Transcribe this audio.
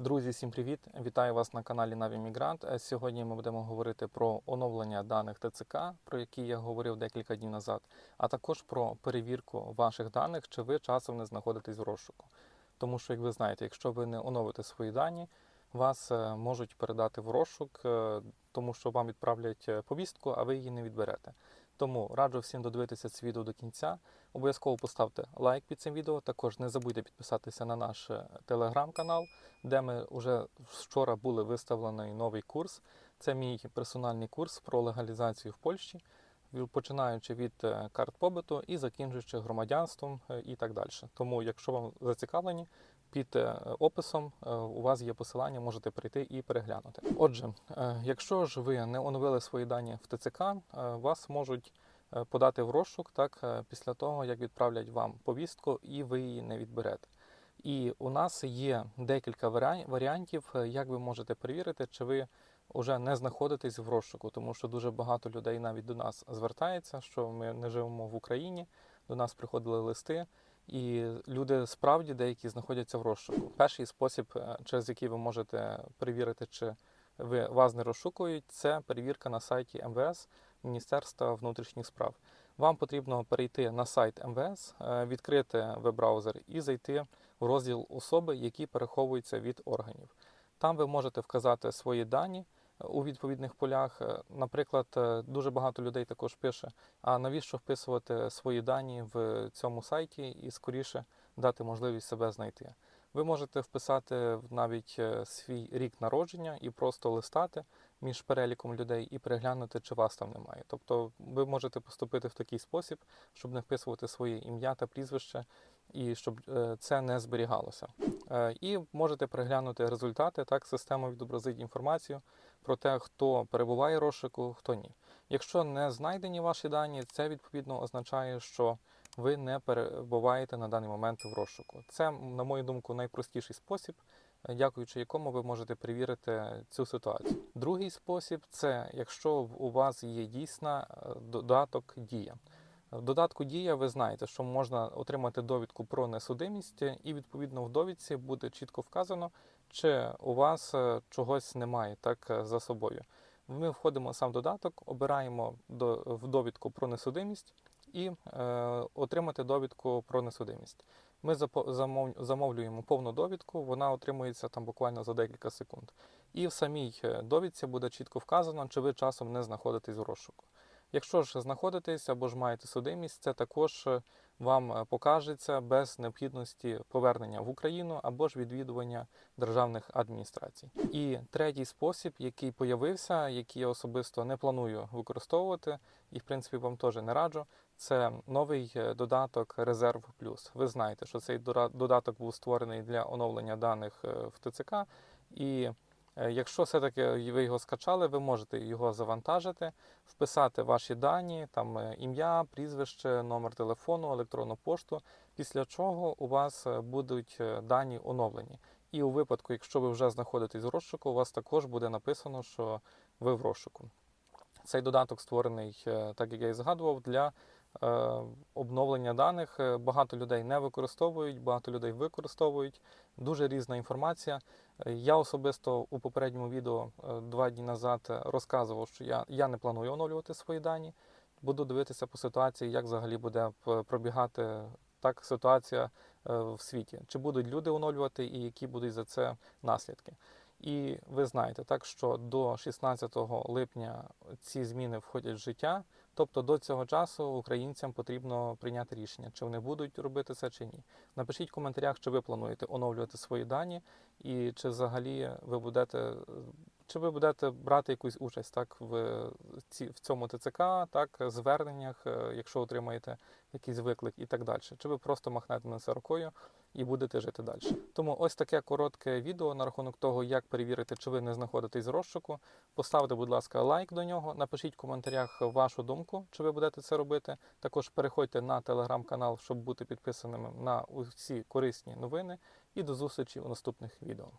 Друзі, всім привіт! Вітаю вас на каналі Наві Мігрант. Е, Сьогодні ми будемо говорити про оновлення даних ТЦК, про які я говорив декілька днів назад, а також про перевірку ваших даних, чи ви часом не знаходитесь в розшуку. Тому що, як ви знаєте, якщо ви не оновите свої дані, вас е, можуть передати в розшук, е, тому що вам відправлять повістку, а ви її не відберете. Тому раджу всім додивитися це відео до кінця. Обов'язково поставте лайк під цим відео. Також не забудьте підписатися на наш е, телеграм-канал, де ми вже вчора були виставлений новий курс. Це мій персональний курс про легалізацію в Польщі, починаючи від е, карт побиту і закінчуючи громадянством е, і так далі. Тому, якщо вам зацікавлені, під е, описом е, у вас є посилання, можете прийти і переглянути. Отже, е, якщо ж ви не оновили свої дані в ТЦК, вас можуть подати в розшук так після того, як відправлять вам повістку, і ви її не відберете. І у нас є декілька варіантів, як ви можете перевірити, чи ви вже не знаходитесь в розшуку, тому що дуже багато людей навіть до нас звертається, що ми не живемо в Україні. До нас приходили листи, і люди справді деякі знаходяться в розшуку. Перший спосіб, е, через який ви можете перевірити, чи ви вас не розшукують, це перевірка на сайті МВС Міністерства внутрішніх справ. Вам потрібно перейти на сайт МВС, е, відкрити веб-браузер і зайти в розділ особи, які переховуються від органів. Там ви можете вказати свої дані у відповідних полях. Е, Наприклад, е, дуже багато людей також пише: а навіщо вписувати свої дані в цьому сайті і скоріше дати можливість себе знайти. Ви можете вписати навіть е, свій рік народження і просто листати між переліком людей і переглянути, чи вас там немає. Тобто ви можете поступити в такий спосіб, щоб не вписувати своє ім'я та прізвище, і щоб е, це не зберігалося. Е, І можете переглянути результати. Так, система відобразить інформацію про те, хто перебуває в розшуку, хто ні. Якщо не знайдені ваші дані, це відповідно означає, що ви не перебуваєте на даний момент в розшуку. Це, на мою думку, найпростіший спосіб, дякуючи якому ви можете перевірити цю ситуацію. Другий спосіб це якщо у вас є дійсна е, додаток дія. В додатку дія ви знаєте, що можна отримати довідку про несудимість, і відповідно в довідці буде чітко вказано, чи у вас е, чогось немає так е, за собою. Ми входимо сам додаток, обираємо в довідку про несудимість і е, отримати довідку про несудимість. Ми замовлюємо повну довідку, вона отримується там буквально за декілька секунд. І в самій довідці буде чітко вказано, чи ви часом не знаходитесь у розшуку. Якщо ж знаходитесь або ж маєте судимість, це також е, вам е, покажеться без необхідності повернення в Україну або ж відвідування державних адміністрацій. І третій спосіб, який появився, який я особисто не планую використовувати, і в принципі вам теж не раджу, це новий е, додаток Резерв Плюс. Ви знаєте, що цей додаток був створений для оновлення даних в ТЦК. І якщо все-таки ви його скачали, ви можете його завантажити, вписати ваші дані, там е, ім'я, прізвище, номер телефону, електронну пошту, після чого у вас е, будуть е, дані оновлені. І у випадку, якщо ви вже знаходитесь в розшуку, у вас також буде написано, що ви в розшуку. Цей додаток створений, е, так як я і згадував, для е, обновлення даних. Е, Багато людей не використовують, багато людей використовують. Дуже різна інформація. Е, Я особисто у попередньому відео е, два дні назад е, розказував, що я, я не планую оновлювати свої дані. Буду дивитися по ситуації, як взагалі буде пробігати так ситуація е, в світі. Чи будуть люди оновлювати і які будуть за це наслідки. І ви знаєте, так що до 16 липня ці зміни входять в життя. Тобто до цього часу українцям потрібно прийняти рішення, чи вони будуть робити це чи ні. Напишіть в коментарях, чи ви плануєте оновлювати свої дані, і чи взагалі ви будете, чи ви будете брати якусь участь так в, ці, в цьому ТЦК, так зверненнях, е, якщо отримаєте якийсь виклик і так далі. Чи ви просто махнете на це рукою і будете жити далі. Тому ось таке коротке відео на рахунок того, як перевірити, чи ви не знаходитесь в розшуку. Поставте, будь ласка, лайк до нього. Напишіть в коментарях вашу думку, чи ви будете це робити. Також переходьте на телеграм-канал, щоб бути підписаними на усі корисні новини. І до зустрічі у наступних відео.